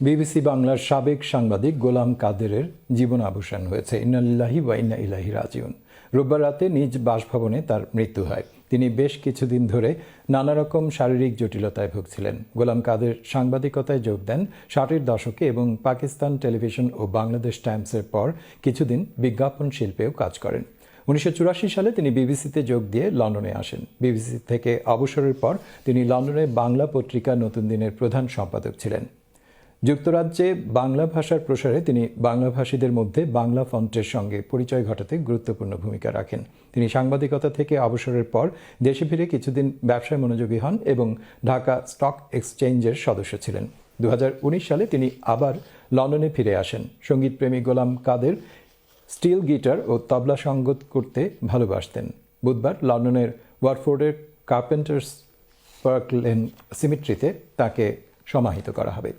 BBC বাংলার সাবেক সাংবাদিক গোলাম কাদেরের জীবন জীবনাবসান হয়েছে। ইন্নালিল্লাহি ওয়া ইন্না ইলাহি রাজিউন। রোববার রাতে নিজ বাসভবনে তার মৃত্যু হয়। তিনি বেশ কিছুদিন ধরে নানা রকম শারীরিক জটিলতায় ভুগছিলেন। গোলাম কাদের সাংবাদিকতায় যোগ দেন ষাটের দশকে এবং পাকিস্তান টেলিভিশন ও বাংলাদেশ টাইমসের পর কিছুদিন বিজ্ঞাপন শিল্পেও কাজ করেন। উনিশশো চুরাশি সালে তিনি বিবিসিতে যোগ দিয়ে লন্ডনে আসেন। বিবিসি থেকে অবসরের পর তিনি লন্ডনে বাংলা পত্রিকা নতুন দিনের প্রধান সম্পাদক ছিলেন। যুক্তরাজ্যে বাংলা ভাষার প্রসারে তিনি বাংলাভাষীদের মধ্যে বাংলা ফন্টের সঙ্গে পরিচয় ঘটাতে গুরুত্বপূর্ণ ভূমিকা রাখেন। তিনি সাংবাদিকতা থেকে অবসরের পর দেশে ফিরে কিছুদিন ব্যবসায় মনোযোগী হন এবং ঢাকা স্টক এক্সচেঞ্জের সদস্য ছিলেন। দু হাজার উনিশ সালে তিনি আবার লন্ডনে ফিরে আসেন। সঙ্গীতপ্রেমী গোলাম কাদের স্টিল গিটার ও তবলা সঙ্গত করতে ভালোবাসতেন। বুধবার লন্ডনের ওয়ারফোর্ডের কার্পেন্টার্স পার্ক লেন সিমিট্রিতে তাকে সমাহিত করা হবে।